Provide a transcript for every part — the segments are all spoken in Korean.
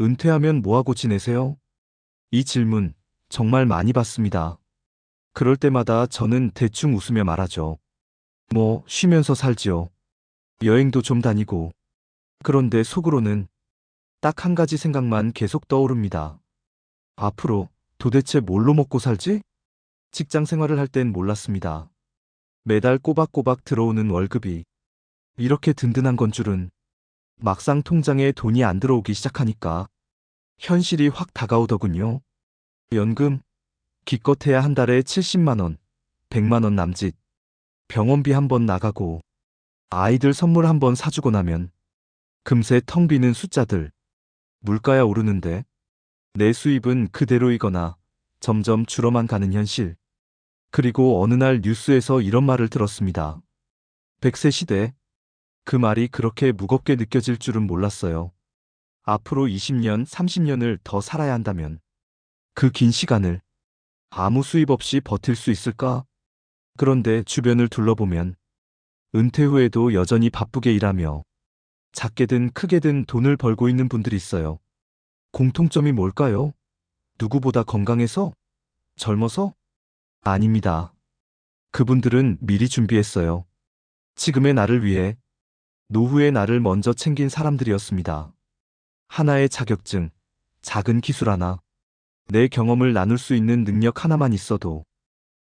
은퇴하면 뭐하고 지내세요? 이 질문 정말 많이 받습니다. 그럴 때마다 저는 대충 웃으며 말하죠. 뭐, 쉬면서 살지요. 여행도 좀 다니고. 그런데 속으로는 딱 한 가지 생각만 계속 떠오릅니다. 앞으로 도대체 뭘로 먹고 살지? 직장 생활을 할 땐 몰랐습니다. 매달 꼬박꼬박 들어오는 월급이 이렇게 든든한 건 줄은 막상 통장에 돈이 안 들어오기 시작하니까 현실이 확 다가오더군요. 연금, 기껏해야 한 달에 70만원, 100만원 남짓, 병원비 한 번 나가고, 아이들 선물 한 번 사주고 나면, 금세 텅 비는 숫자들, 물가야 오르는데, 내 수입은 그대로이거나 점점 줄어만 가는 현실. 그리고 어느 날 뉴스에서 이런 말을 들었습니다. 100세 시대. 그 말이 그렇게 무겁게 느껴질 줄은 몰랐어요. 앞으로 20년, 30년을 더 살아야 한다면 그 긴 시간을 아무 수입 없이 버틸 수 있을까? 그런데 주변을 둘러보면 은퇴 후에도 여전히 바쁘게 일하며 작게든 크게든 돈을 벌고 있는 분들이 있어요. 공통점이 뭘까요? 누구보다 건강해서? 젊어서? 아닙니다. 그분들은 미리 준비했어요. 지금의 나를 위해 노후의 나를 먼저 챙긴 사람들이었습니다. 하나의 자격증, 작은 기술 하나, 내 경험을 나눌 수 있는 능력 하나만 있어도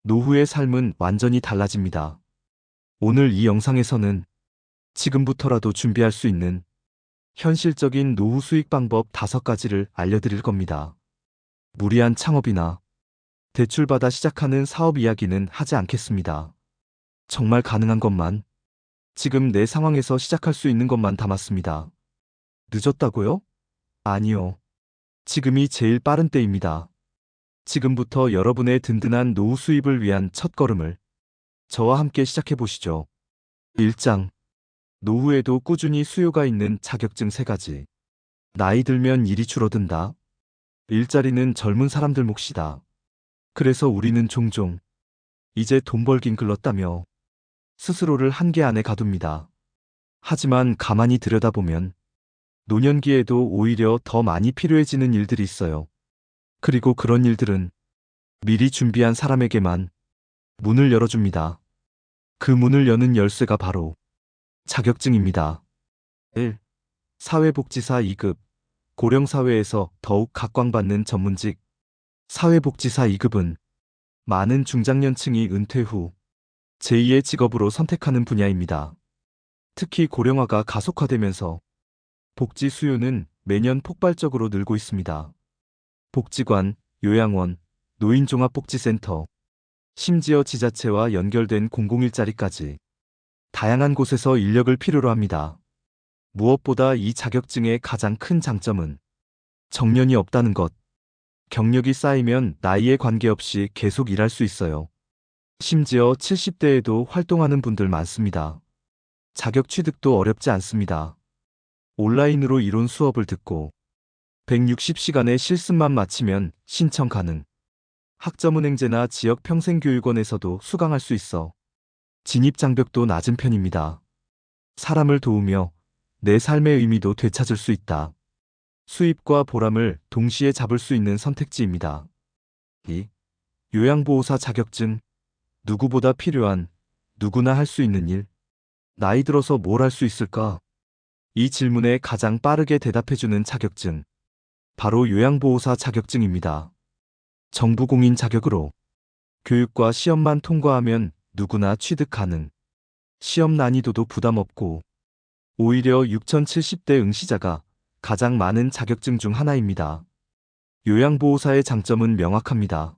노후의 삶은 완전히 달라집니다. 오늘 이 영상에서는 지금부터라도 준비할 수 있는 현실적인 노후 수익 방법 다섯 가지를 알려드릴 겁니다. 무리한 창업이나 대출받아 시작하는 사업 이야기는 하지 않겠습니다. 정말 가능한 것만, 지금 내 상황에서 시작할 수 있는 것만 담았습니다. 늦었다고요? 아니요. 지금이 제일 빠른 때입니다. 지금부터 여러분의 든든한 노후 수입을 위한 첫 걸음을 저와 함께 시작해 보시죠. 1장. 노후에도 꾸준히 수요가 있는 자격증 3가지. 나이 들면 일이 줄어든다. 일자리는 젊은 사람들 몫이다. 그래서 우리는 종종 이제 돈 벌긴 글렀다며 스스로를 한계 안에 가둡니다. 하지만 가만히 들여다보면 노년기에도 오히려 더 많이 필요해지는 일들이 있어요. 그리고 그런 일들은 미리 준비한 사람에게만 문을 열어줍니다. 그 문을 여는 열쇠가 바로 자격증입니다. 1. 사회복지사 2급 고령사회에서 더욱 각광받는 전문직 사회복지사 2급은 많은 중장년층이 은퇴 후 제2의 직업으로 선택하는 분야입니다. 특히 고령화가 가속화되면서 복지 수요는 매년 폭발적으로 늘고 있습니다. 복지관, 요양원, 노인종합복지센터, 심지어 지자체와 연결된 공공일자리까지 다양한 곳에서 인력을 필요로 합니다. 무엇보다 이 자격증의 가장 큰 장점은 정년이 없다는 것. 경력이 쌓이면 나이에 관계없이 계속 일할 수 있어요. 심지어 70대에도 활동하는 분들 많습니다. 자격 취득도 어렵지 않습니다. 온라인으로 이론 수업을 듣고 160시간의 실습만 마치면 신청 가능. 학점은행제나 지역 평생교육원에서도 수강할 수 있어 진입 장벽도 낮은 편입니다. 사람을 도우며 내 삶의 의미도 되찾을 수 있다. 수입과 보람을 동시에 잡을 수 있는 선택지입니다. 2. 요양보호사 자격증. 누구보다 필요한, 누구나 할 수 있는 일. 나이 들어서 뭘 할 수 있을까? 이 질문에 가장 빠르게 대답해주는 자격증. 바로 요양보호사 자격증입니다. 정부 공인 자격으로 교육과 시험만 통과하면 누구나 취득 가능. 시험 난이도도 부담 없고 오히려 6070대 응시자가 가장 많은 자격증 중 하나입니다. 요양보호사의 장점은 명확합니다.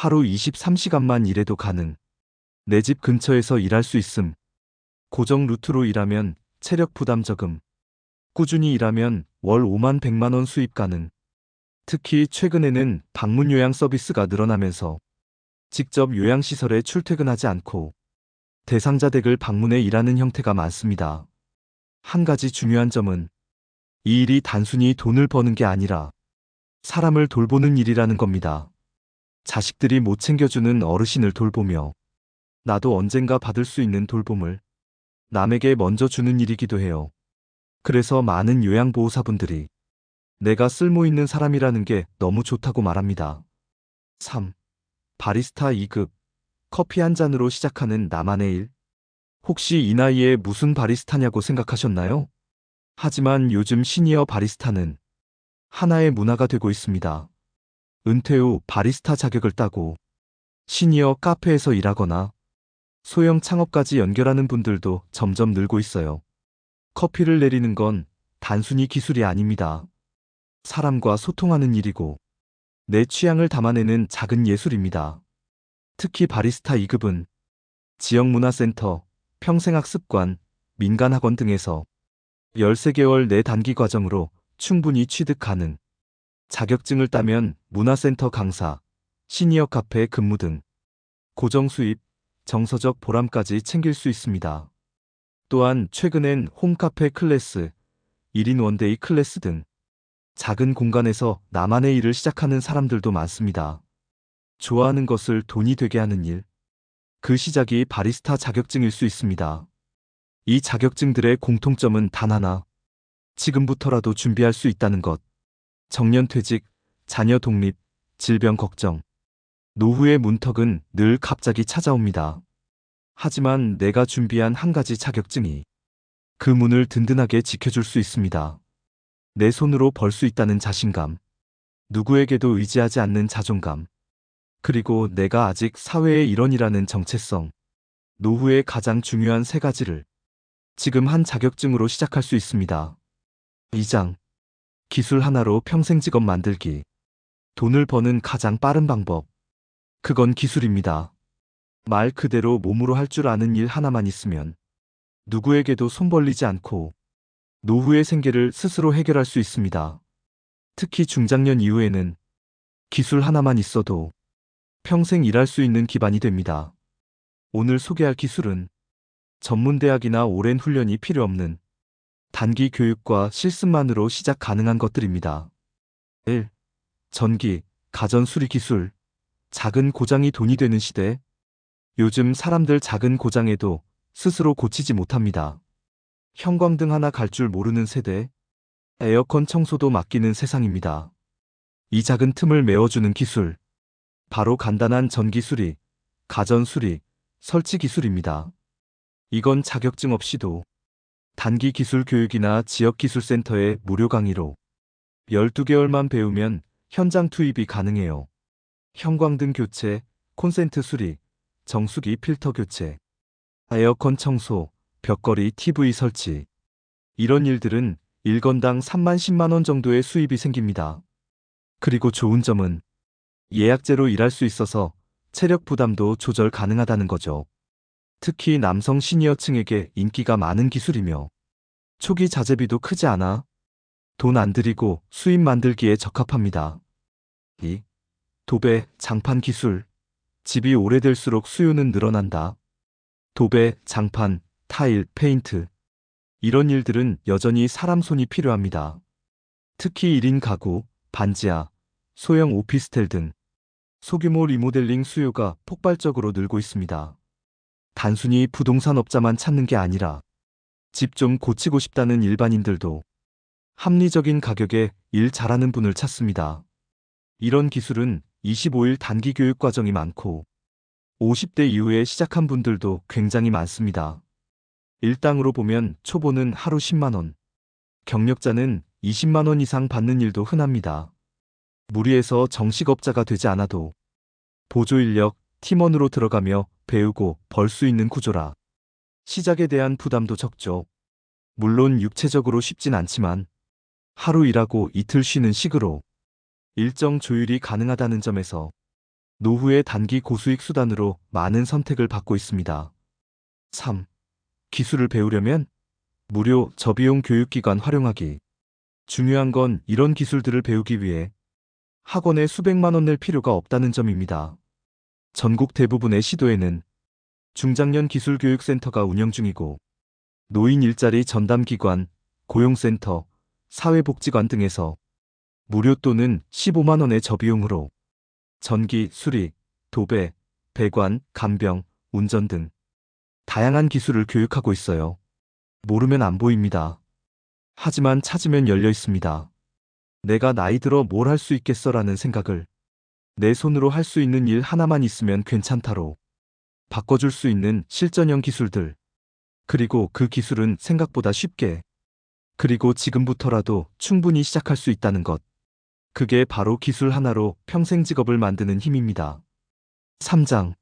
하루 23시간만 일해도 가능. 내 집 근처에서 일할 수 있음. 고정 루트로 일하면 체력 부담 적음. 꾸준히 일하면 월 5만 100만 원 수입 가능. 특히 최근에는 방문 요양 서비스가 늘어나면서 직접 요양시설에 출퇴근하지 않고 대상자 댁을 방문해 일하는 형태가 많습니다. 한 가지 중요한 점은 이 일이 단순히 돈을 버는 게 아니라 사람을 돌보는 일이라는 겁니다. 자식들이 못 챙겨주는 어르신을 돌보며 나도 언젠가 받을 수 있는 돌봄을 남에게 먼저 주는 일이기도 해요. 그래서 많은 요양보호사분들이 내가 쓸모 있는 사람이라는 게 너무 좋다고 말합니다. 3. 바리스타 2급. 커피 한 잔으로 시작하는 나만의 일. 혹시 이 나이에 무슨 바리스타냐고 생각하셨나요? 하지만 요즘 시니어 바리스타는 하나의 문화가 되고 있습니다. 은퇴 후 바리스타 자격을 따고 시니어 카페에서 일하거나 소형 창업까지 연결하는 분들도 점점 늘고 있어요. 커피를 내리는 건 단순히 기술이 아닙니다. 사람과 소통하는 일이고 내 취향을 담아내는 작은 예술입니다. 특히 바리스타 2급은 지역문화센터, 평생학습관, 민간학원 등에서 13개월 내 단기 과정으로 충분히 취득 가능. 자격증을 따면 문화센터 강사, 시니어 카페 근무 등 고정 수입, 정서적 보람까지 챙길 수 있습니다. 또한 최근엔 홈카페 클래스, 1인 원데이 클래스 등 작은 공간에서 나만의 일을 시작하는 사람들도 많습니다. 좋아하는 것을 돈이 되게 하는 일. 그 시작이 바리스타 자격증일 수 있습니다. 이 자격증들의 공통점은 단 하나. 지금부터라도 준비할 수 있다는 것. 정년퇴직, 자녀 독립, 질병 걱정. 노후의 문턱은 늘 갑자기 찾아옵니다. 하지만 내가 준비한 한 가지 자격증이 그 문을 든든하게 지켜줄 수 있습니다. 내 손으로 벌 수 있다는 자신감. 누구에게도 의지하지 않는 자존감. 그리고 내가 아직 사회의 일원이라는 정체성. 노후의 가장 중요한 세 가지를 지금 한 자격증으로 시작할 수 있습니다. 2장. 기술 하나로 평생 직업 만들기. 돈을 버는 가장 빠른 방법. 그건 기술입니다. 말 그대로 몸으로 할 줄 아는 일 하나만 있으면 누구에게도 손 벌리지 않고 노후의 생계를 스스로 해결할 수 있습니다. 특히 중장년 이후에는 기술 하나만 있어도 평생 일할 수 있는 기반이 됩니다. 오늘 소개할 기술은 전문대학이나 오랜 훈련이 필요 없는 단기 교육과 실습만으로 시작 가능한 것들입니다. 1. 전기, 가전 수리 기술. 작은 고장이 돈이 되는 시대. 요즘 사람들 작은 고장에도 스스로 고치지 못합니다. 형광등 하나 갈 줄 모르는 세대. 에어컨 청소도 맡기는 세상입니다. 이 작은 틈을 메워주는 기술. 바로 간단한 전기 수리, 가전 수리, 설치 기술입니다. 이건 자격증 없이도 단기 기술 교육이나 지역 기술센터의 무료 강의로 12개월만 배우면 현장 투입이 가능해요. 형광등 교체, 콘센트 수리, 정수기 필터 교체, 에어컨 청소, 벽걸이 TV 설치. 이런 일들은 1건당 3만 10만 원 정도의 수입이 생깁니다. 그리고 좋은 점은 예약제로 일할 수 있어서 체력 부담도 조절 가능하다는 거죠. 특히 남성 시니어층에게 인기가 많은 기술이며 초기 자재비도 크지 않아 돈 안 들이고 수입 만들기에 적합합니다. 2. 도배, 장판 기술. 집이 오래될수록 수요는 늘어난다. 도배, 장판, 타일, 페인트. 이런 일들은 여전히 사람 손이 필요합니다. 특히 1인 가구, 반지하, 소형 오피스텔 등 소규모 리모델링 수요가 폭발적으로 늘고 있습니다. 단순히 부동산 업자만 찾는 게 아니라 집 좀 고치고 싶다는 일반인들도 합리적인 가격에 일 잘하는 분을 찾습니다. 이런 기술은 25일 단기 교육 과정이 많고 50대 이후에 시작한 분들도 굉장히 많습니다. 일당으로 보면 초보는 하루 10만원, 경력자는 20만원 이상 받는 일도 흔합니다. 무리해서 정식업자가 되지 않아도 보조인력, 팀원으로 들어가며 배우고 벌 수 있는 구조라 시작에 대한 부담도 적죠. 물론 육체적으로 쉽진 않지만 하루 일하고 이틀 쉬는 식으로 일정 조율이 가능하다는 점에서 노후의 단기 고수익 수단으로 많은 선택을 받고 있습니다. 3. 기술을 배우려면 무료 저비용 교육기관 활용하기. 중요한 건 이런 기술들을 배우기 위해 학원에 수백만 원 낼 필요가 없다는 점입니다. 전국 대부분의 시도에는 중장년 기술교육센터가 운영 중이고 노인 일자리 전담기관, 고용센터, 사회복지관 등에서 무료 또는 15만 원의 저비용으로 전기, 수리, 도배, 배관, 간병, 운전 등 다양한 기술을 교육하고 있어요. 모르면 안 보입니다. 하지만 찾으면 열려 있습니다. 내가 나이 들어 뭘 할 수 있겠어라는 생각을 내 손으로 할 수 있는 일 하나만 있으면 괜찮다로 바꿔줄 수 있는 실전형 기술들. 그리고 그 기술은 생각보다 쉽게 그리고 지금부터라도 충분히 시작할 수 있다는 것. 그게 바로 기술 하나로 평생 직업을 만드는 힘입니다. 3장.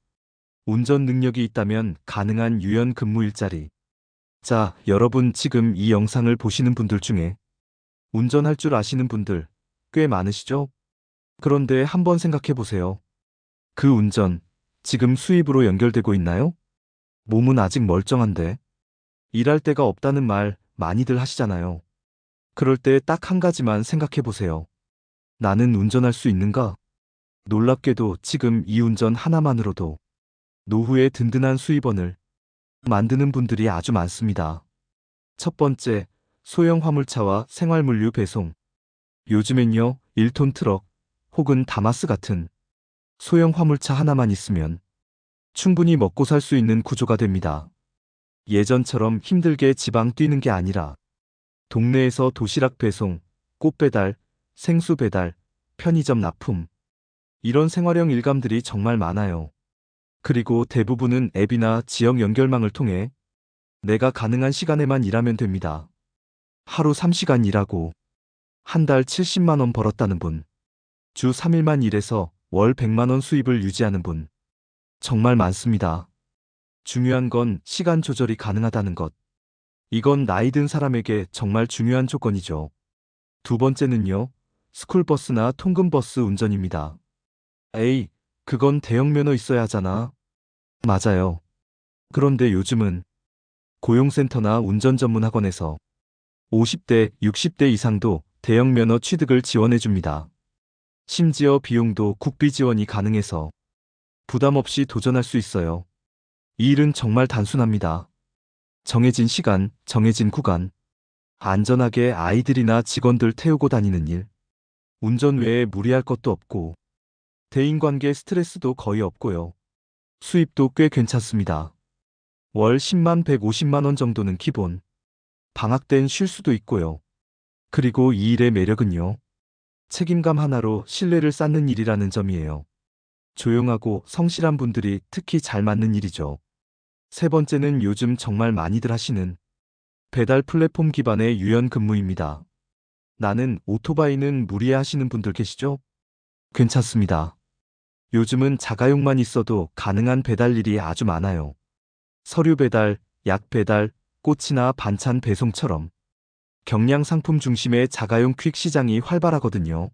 운전 능력이 있다면 가능한 유연 근무 일자리. 자, 여러분 지금 이 영상을 보시는 분들 중에 운전할 줄 아시는 분들 꽤 많으시죠? 그런데 한번 생각해 보세요. 그 운전, 지금 수입으로 연결되고 있나요? 몸은 아직 멀쩡한데. 일할 데가 없다는 말 많이들 하시잖아요. 그럴 때 딱 한 가지만 생각해 보세요. 나는 운전할 수 있는가? 놀랍게도 지금 이 운전 하나만으로도 노후의 든든한 수입원을 만드는 분들이 아주 많습니다. 첫 번째, 소형 화물차와 생활물류 배송. 요즘엔요, 1톤 트럭 혹은 다마스 같은 소형 화물차 하나만 있으면 충분히 먹고 살 수 있는 구조가 됩니다. 예전처럼 힘들게 지방 뛰는 게 아니라 동네에서 도시락 배송, 꽃 배달, 생수 배달, 편의점 납품. 이런 생활형 일감들이 정말 많아요. 그리고 대부분은 앱이나 지역 연결망을 통해 내가 가능한 시간에만 일하면 됩니다. 하루 3시간 일하고 한 달 70만원 벌었다는 분, 주 3일만 일해서 월 100만원 수입을 유지하는 분, 정말 많습니다. 중요한 건 시간 조절이 가능하다는 것. 이건 나이 든 사람에게 정말 중요한 조건이죠. 두 번째는요, 스쿨버스나 통근버스 운전입니다. 에이, 그건 대형 면허 있어야 하잖아. 맞아요. 그런데 요즘은 고용센터나 운전 전문 학원에서 50대, 60대 이상도 대형 면허 취득을 지원해 줍니다. 심지어 비용도 국비 지원이 가능해서 부담 없이 도전할 수 있어요. 이 일은 정말 단순합니다. 정해진 시간, 정해진 구간, 안전하게 아이들이나 직원들 태우고 다니는 일, 운전 외에 무리할 것도 없고, 대인관계 스트레스도 거의 없고요. 수입도 꽤 괜찮습니다. 월 10만 150만 원 정도는 기본. 방학 땐 쉴 수도 있고요. 그리고 이 일의 매력은요. 책임감 하나로 신뢰를 쌓는 일이라는 점이에요. 조용하고 성실한 분들이 특히 잘 맞는 일이죠. 세 번째는 요즘 정말 많이들 하시는 배달 플랫폼 기반의 유연 근무입니다. 나는 오토바이는 무리하시는 분들 계시죠? 괜찮습니다. 요즘은 자가용만 있어도 가능한 배달 일이 아주 많아요. 서류 배달, 약 배달, 꽃이나 반찬 배송처럼 경량 상품 중심의 자가용 퀵 시장이 활발하거든요.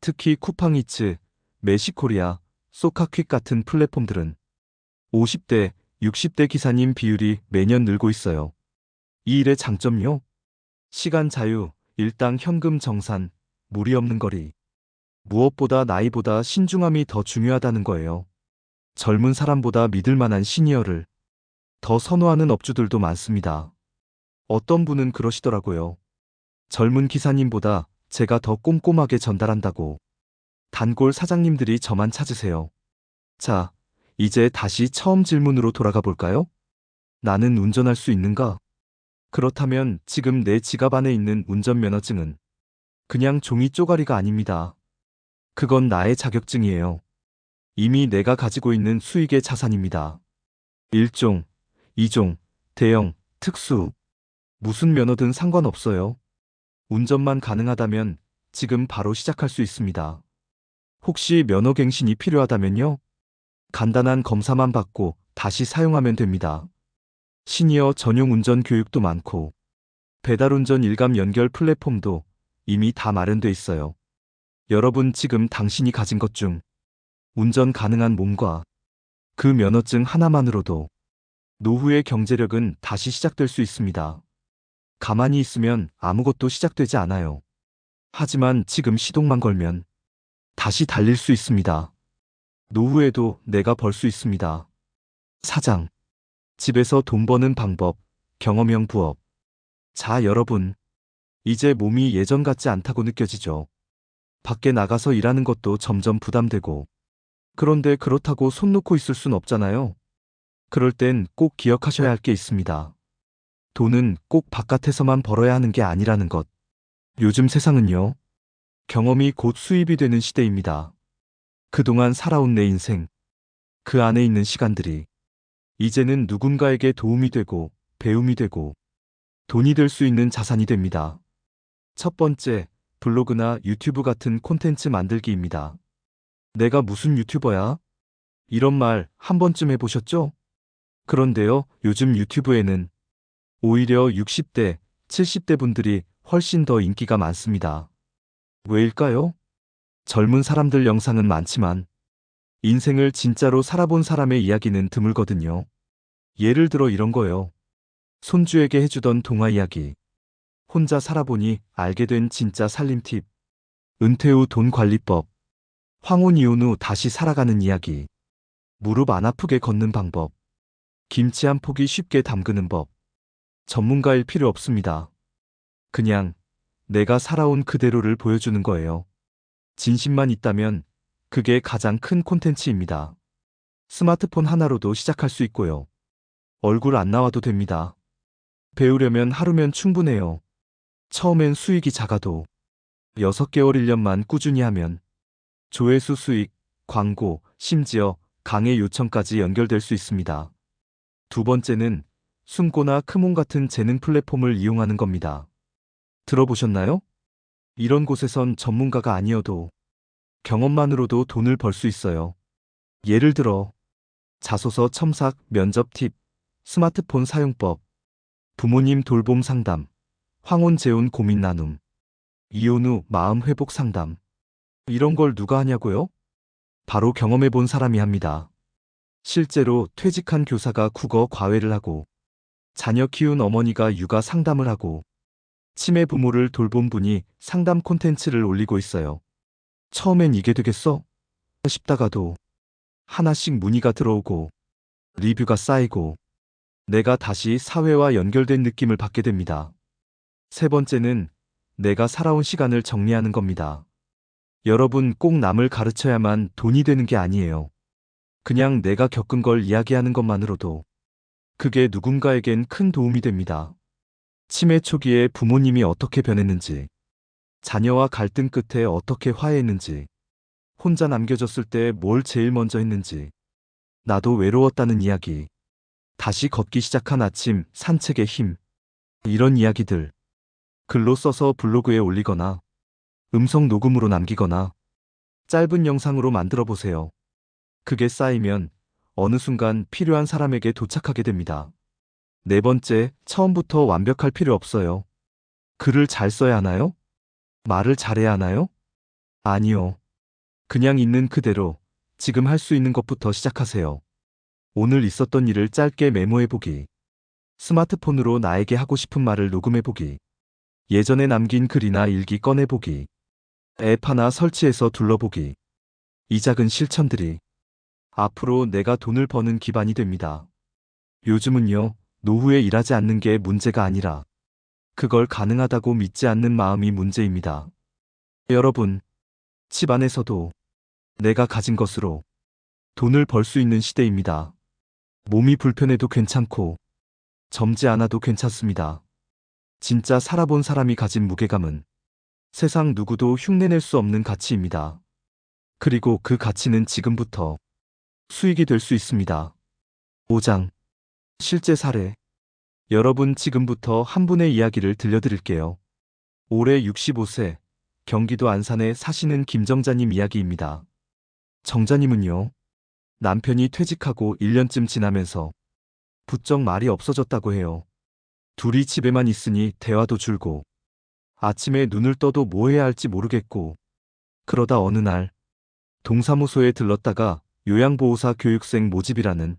특히 쿠팡이츠, 메시코리아, 소카퀵 같은 플랫폼들은 50대, 60대 기사님 비율이 매년 늘고 있어요. 이 일의 장점요? 시간 자유, 일당 현금 정산, 무리 없는 거리. 무엇보다 나이보다 신중함이 더 중요하다는 거예요. 젊은 사람보다 믿을 만한 시니어를 더 선호하는 업주들도 많습니다. 어떤 분은 그러시더라고요. 젊은 기사님보다 제가 더 꼼꼼하게 전달한다고. 단골 사장님들이 저만 찾으세요. 자, 이제 다시 처음 질문으로 돌아가 볼까요? 나는 운전할 수 있는가? 그렇다면 지금 내 지갑 안에 있는 운전면허증은 그냥 종이 쪼가리가 아닙니다. 그건 나의 자격증이에요. 이미 내가 가지고 있는 수익의 자산입니다. 1종, 2종, 대형, 특수. 무슨 면허든 상관없어요. 운전만 가능하다면 지금 바로 시작할 수 있습니다. 혹시 면허갱신이 필요하다면요? 간단한 검사만 받고 다시 사용하면 됩니다. 시니어 전용 운전 교육도 많고 배달운전 일감 연결 플랫폼도 이미 다 마련돼 있어요. 여러분 지금 당신이 가진 것 중 운전 가능한 몸과 그 면허증 하나만으로도 노후의 경제력은 다시 시작될 수 있습니다. 가만히 있으면 아무것도 시작되지 않아요. 하지만 지금 시동만 걸면 다시 달릴 수 있습니다. 노후에도 내가 벌 수 있습니다. 사장. 집에서 돈 버는 방법, 경험형 부업. 자, 여러분. 이제 몸이 예전 같지 않다고 느껴지죠. 밖에 나가서 일하는 것도 점점 부담되고. 그런데 그렇다고 손 놓고 있을 순 없잖아요. 그럴 땐 꼭 기억하셔야 할 게 있습니다. 돈은 꼭 바깥에서만 벌어야 하는 게 아니라는 것. 요즘 세상은요. 경험이 곧 수입이 되는 시대입니다. 그동안 살아온 내 인생, 그 안에 있는 시간들이 이제는 누군가에게 도움이 되고 배움이 되고 돈이 될 수 있는 자산이 됩니다. 첫 번째, 블로그나 유튜브 같은 콘텐츠 만들기입니다. 내가 무슨 유튜버야? 이런 말 한 번쯤 해보셨죠? 그런데요, 요즘 유튜브에는 오히려 60대, 70대 분들이 훨씬 더 인기가 많습니다. 왜일까요? 젊은 사람들 영상은 많지만 인생을 진짜로 살아본 사람의 이야기는 드물거든요. 예를 들어 이런 거요. 손주에게 해주던 동화 이야기. 혼자 살아보니 알게 된 진짜 살림 팁. 은퇴 후 돈 관리법. 황혼 이혼 후 다시 살아가는 이야기. 무릎 안 아프게 걷는 방법. 김치 한 포기 쉽게 담그는 법. 전문가일 필요 없습니다. 그냥 내가 살아온 그대로를 보여주는 거예요. 진심만 있다면 그게 가장 큰 콘텐츠입니다. 스마트폰 하나로도 시작할 수 있고요. 얼굴 안 나와도 됩니다. 배우려면 하루면 충분해요. 처음엔 수익이 작아도 6개월 1년만 꾸준히 하면 조회수 수익, 광고, 심지어 강의 요청까지 연결될 수 있습니다. 두 번째는 숨고나 크몬 같은 재능 플랫폼을 이용하는 겁니다. 들어보셨나요? 이런 곳에선 전문가가 아니어도 경험만으로도 돈을 벌 수 있어요. 예를 들어 자소서 첨삭, 면접 팁, 스마트폰 사용법, 부모님 돌봄 상담, 황혼 재혼 고민 나눔, 이혼 후 마음 회복 상담. 이런 걸 누가 하냐고요? 바로 경험해 본 사람이 합니다. 실제로 퇴직한 교사가 국어 과외를 하고 자녀 키운 어머니가 육아 상담을 하고 치매 부모를 돌본 분이 상담 콘텐츠를 올리고 있어요. 처음엔 이게 되겠어? 싶다가도 하나씩 문의가 들어오고 리뷰가 쌓이고 내가 다시 사회와 연결된 느낌을 받게 됩니다. 세 번째는 내가 살아온 시간을 정리하는 겁니다. 여러분 꼭 남을 가르쳐야만 돈이 되는 게 아니에요. 그냥 내가 겪은 걸 이야기하는 것만으로도 그게 누군가에겐 큰 도움이 됩니다. 치매 초기에 부모님이 어떻게 변했는지, 자녀와 갈등 끝에 어떻게 화해했는지, 혼자 남겨졌을 때 뭘 제일 먼저 했는지, 나도 외로웠다는 이야기, 다시 걷기 시작한 아침, 산책의 힘, 이런 이야기들, 글로 써서 블로그에 올리거나, 음성 녹음으로 남기거나, 짧은 영상으로 만들어 보세요. 그게 쌓이면 어느 순간 필요한 사람에게 도착하게 됩니다. 네 번째, 처음부터 완벽할 필요 없어요. 글을 잘 써야 하나요? 말을 잘해야 하나요? 아니요. 그냥 있는 그대로 지금 할 수 있는 것부터 시작하세요. 오늘 있었던 일을 짧게 메모해 보기. 스마트폰으로 나에게 하고 싶은 말을 녹음해 보기. 예전에 남긴 글이나 일기 꺼내 보기. 앱 하나 설치해서 둘러보기. 이 작은 실천들이 앞으로 내가 돈을 버는 기반이 됩니다. 요즘은요, 노후에 일하지 않는 게 문제가 아니라 그걸 가능하다고 믿지 않는 마음이 문제입니다. 여러분, 집안에서도 내가 가진 것으로 돈을 벌 수 있는 시대입니다. 몸이 불편해도 괜찮고 젊지 않아도 괜찮습니다. 진짜 살아본 사람이 가진 무게감은 세상 누구도 흉내낼 수 없는 가치입니다. 그리고 그 가치는 지금부터 수익이 될 수 있습니다. 5장 실제 사례 여러분 지금부터 한 분의 이야기를 들려드릴게요. 올해 65세 경기도 안산에 사시는 김정자님 이야기입니다. 정자님은요. 남편이 퇴직하고 1년쯤 지나면서 부쩍 말이 없어졌다고 해요. 둘이 집에만 있으니 대화도 줄고 아침에 눈을 떠도 뭐 해야 할지 모르겠고 그러다 어느 날 동사무소에 들렀다가 요양보호사 교육생 모집이라는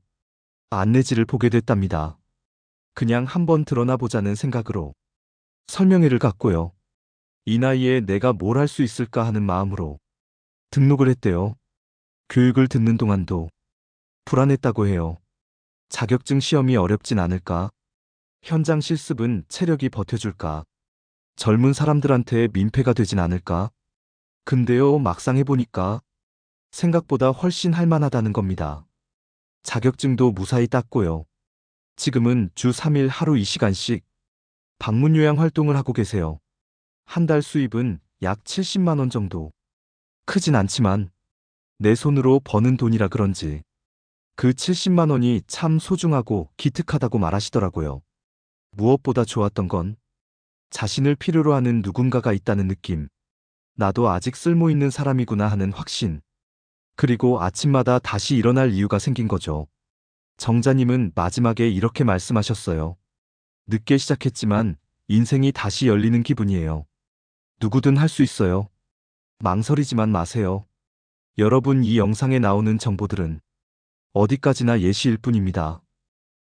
안내지를 보게 됐답니다. 그냥 한번 드러나 보자는 생각으로 설명회를 갔고요. 이 나이에 내가 뭘 할 수 있을까 하는 마음으로 등록을 했대요. 교육을 듣는 동안도 불안했다고 해요. 자격증 시험이 어렵진 않을까? 현장 실습은 체력이 버텨줄까? 젊은 사람들한테 민폐가 되진 않을까? 근데요, 막상 해보니까 생각보다 훨씬 할만하다는 겁니다. 자격증도 무사히 땄고요. 지금은 주 3일 하루 2시간씩 방문 요양 활동을 하고 계세요. 한 달 수입은 약 70만 원 정도. 크진 않지만 내 손으로 버는 돈이라 그런지 그 70만 원이 참 소중하고 기특하다고 말하시더라고요. 무엇보다 좋았던 건 자신을 필요로 하는 누군가가 있다는 느낌. 나도 아직 쓸모 있는 사람이구나 하는 확신. 그리고 아침마다 다시 일어날 이유가 생긴 거죠. 정자님은 마지막에 이렇게 말씀하셨어요. 늦게 시작했지만 인생이 다시 열리는 기분이에요. 누구든 할 수 있어요. 망설이지만 마세요. 여러분 이 영상에 나오는 정보들은 어디까지나 예시일 뿐입니다.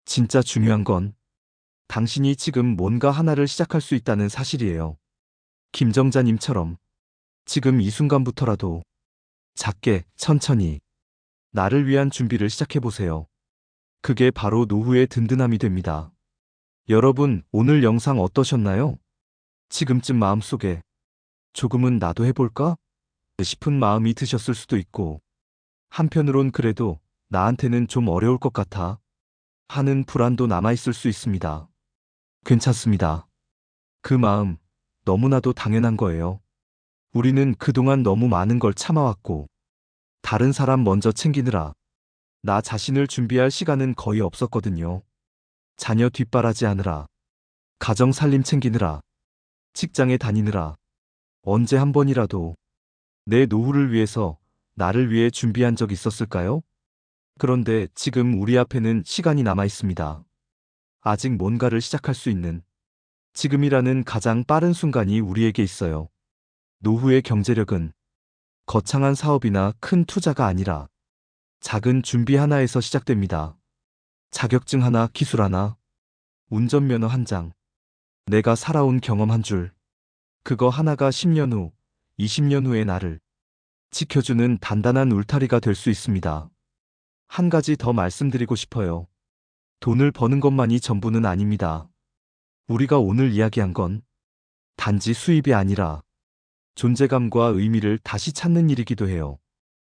진짜 중요한 건 당신이 지금 뭔가 하나를 시작할 수 있다는 사실이에요. 김정자님처럼 지금 이 순간부터라도 작게 천천히 나를 위한 준비를 시작해보세요. 그게 바로 노후의 든든함이 됩니다. 여러분, 오늘 영상 어떠셨나요? 지금쯤 마음속에 조금은 나도 해볼까? 싶은 마음이 드셨을 수도 있고, 한편으론 그래도 나한테는 좀 어려울 것 같아 하는 불안도 남아있을 수 있습니다. 괜찮습니다. 그 마음 너무나도 당연한 거예요. 우리는 그동안 너무 많은 걸 참아왔고, 다른 사람 먼저 챙기느라 나 자신을 준비할 시간은 거의 없었거든요. 자녀 뒷바라지 하느라, 가정 살림 챙기느라, 직장에 다니느라, 언제 한 번이라도 내 노후를 위해서 나를 위해 준비한 적 있었을까요? 그런데 지금 우리 앞에는 시간이 남아 있습니다. 아직 뭔가를 시작할 수 있는 지금이라는 가장 빠른 순간이 우리에게 있어요. 노후의 경제력은 거창한 사업이나 큰 투자가 아니라 작은 준비 하나에서 시작됩니다. 자격증 하나, 기술 하나, 운전면허 한 장, 내가 살아온 경험 한 줄, 그거 하나가 10년 후, 20년 후의 나를 지켜주는 단단한 울타리가 될 수 있습니다. 한 가지 더 말씀드리고 싶어요. 돈을 버는 것만이 전부는 아닙니다. 우리가 오늘 이야기한 건 단지 수입이 아니라 존재감과 의미를 다시 찾는 일이기도 해요.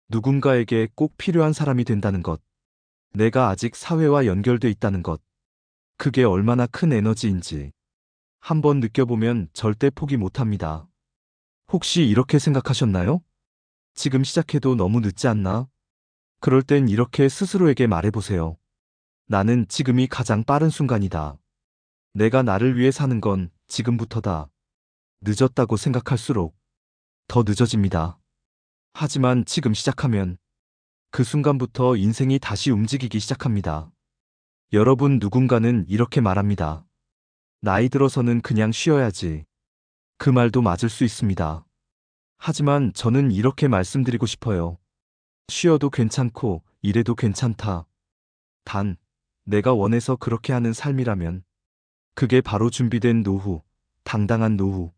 누군가에게 꼭 필요한 사람이 된다는 것. 내가 아직 사회와 연결돼 있다는 것. 그게 얼마나 큰 에너지인지 한번 느껴보면 절대 포기 못합니다. 혹시 이렇게 생각하셨나요? 지금 시작해도 너무 늦지 않나? 그럴 땐 이렇게 스스로에게 말해보세요. 나는 지금이 가장 빠른 순간이다. 내가 나를 위해 사는 건 지금부터다. 늦었다고 생각할수록 더 늦어집니다. 하지만 지금 시작하면 그 순간부터 인생이 다시 움직이기 시작합니다. 여러분 누군가는 이렇게 말합니다. 나이 들어서는 그냥 쉬어야지. 그 말도 맞을 수 있습니다. 하지만 저는 이렇게 말씀드리고 싶어요. 쉬어도 괜찮고 일해도 괜찮다. 단, 내가 원해서 그렇게 하는 삶이라면 그게 바로 준비된 노후, 당당한 노후,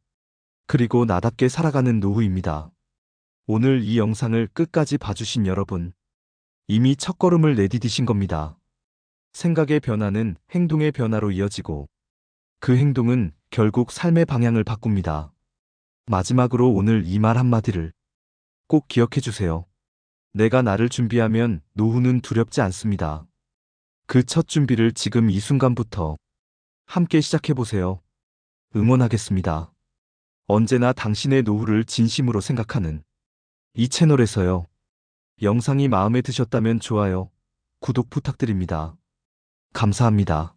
그리고 나답게 살아가는 노후입니다. 오늘 이 영상을 끝까지 봐주신 여러분, 이미 첫걸음을 내디디신 겁니다. 생각의 변화는 행동의 변화로 이어지고, 그 행동은 결국 삶의 방향을 바꿉니다. 마지막으로 오늘 이 말 한마디를 꼭 기억해 주세요. 내가 나를 준비하면 노후는 두렵지 않습니다. 그 첫 준비를 지금 이 순간부터 함께 시작해 보세요. 응원하겠습니다. 언제나 당신의 노후를 진심으로 생각하는 이 채널에서요. 영상이 마음에 드셨다면 좋아요, 구독 부탁드립니다. 감사합니다.